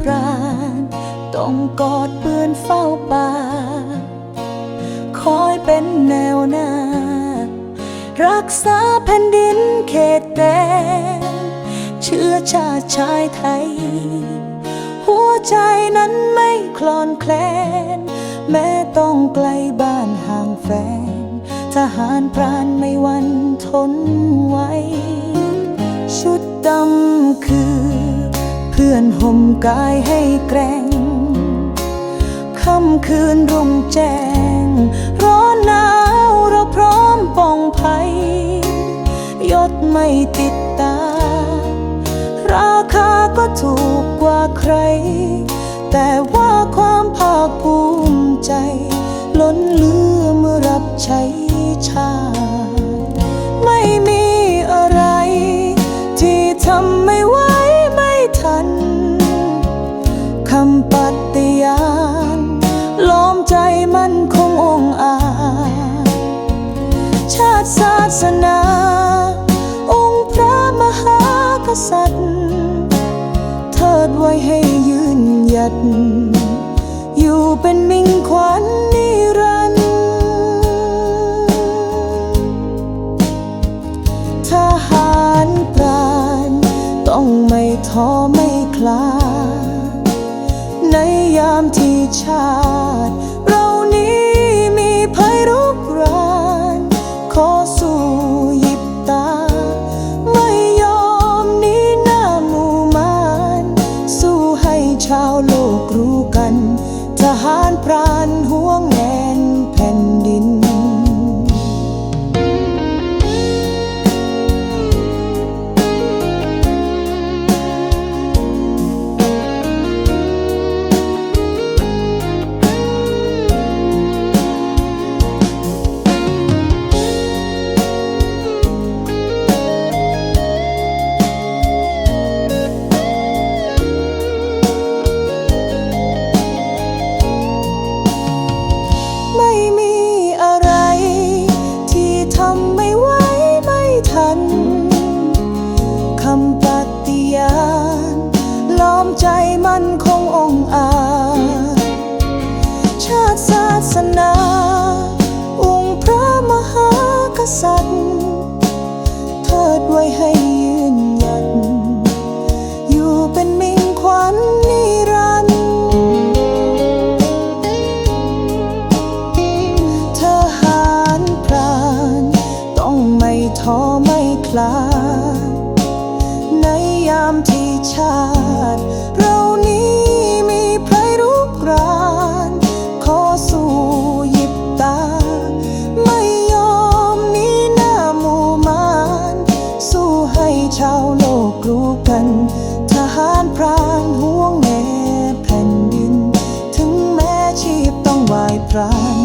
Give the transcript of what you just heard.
ปราณ ต้องกอดปืนเฝ้าป่า คอยเป็นแนวหน้า รักษาแผ่นดินเขตแดนเชื้อชาติชายไทย หัวใจนั้นไม่คลอนแคลน แม้ต้องไกลบ้านห่างแฟน ทหารพรานไม่วันทนไว้ ชุดดำคือ ห่มกายให้แกร่งค่ำคืนรุ่งแจ้ง ร้อนหนาวเราพร้อมป้องภัย ยศไม่ติดตา ราคาก็ถูกกว่าใคร แต่ว่าความภาคภูมิใจ ล้นเหลือเมื่อรับใช้ชาติ สนา องค์พระมหากษัตริย์ เทิดไว้ให้ยืนหยัด อยู่เป็นมิ่งขวัญนิรันดร์ทหารพรานต้องไม่ท้อไม่คลา ในยามที่ชาติำปฏิญาณล้อมใจมันคงองอาจชาติศาสนา องค์พระมหากษัตริย์เทิดไว้ให้ยืนหยัด อยู่เป็นมิ่งขวัญนิรันดร์ทหารพราน ต้องไม่ท้อไม่คลาด ในยามที่ชาติ เรานี้มีภัยรุกรานขอสู้หยิบตา ไม่ยอมนีหน้าหมู่มาน สู้ให้ชาวโลกรู้กัน ทหารพรานห่วงแหนแผ่นดิน ถึงแม้ชีพต้องวายพราน